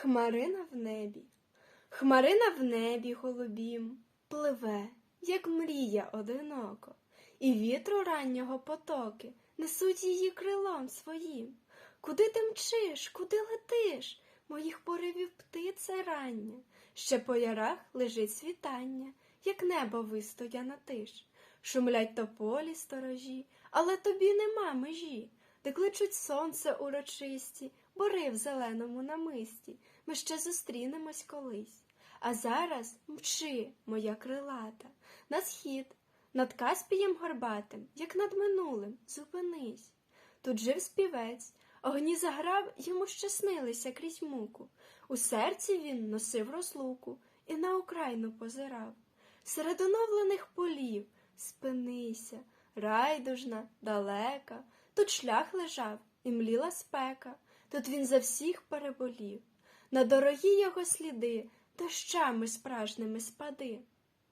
Хмарина в небі, хмарина в небі голубім, пливе, як мрія одиноко, і вітру раннього потоки несуть її крилом своїм. Куди ти мчиш, куди летиш? Моїх поривів птице рання, ще по ярах лежить світання, як небо вистояна тиш. Шумлять тополі сторожі, але тобі нема межі, де кличуть сонце урочисті, бори в зеленому намисті. Ми ще зустрінемось колись. А зараз мчи, моя крилата, на схід, над Каспієм горбатим, як над минулим, зупинись. Тут жив співець, огні заграв, йому щаснилися крізь муку. У серці він носив розлуку і на Україну позирав. Серед оновлених полів спинися, райдужна, далека, тут шлях лежав і мліла спека, тут він за всіх переболів. На дорогі його сліди дощами справжніми спади.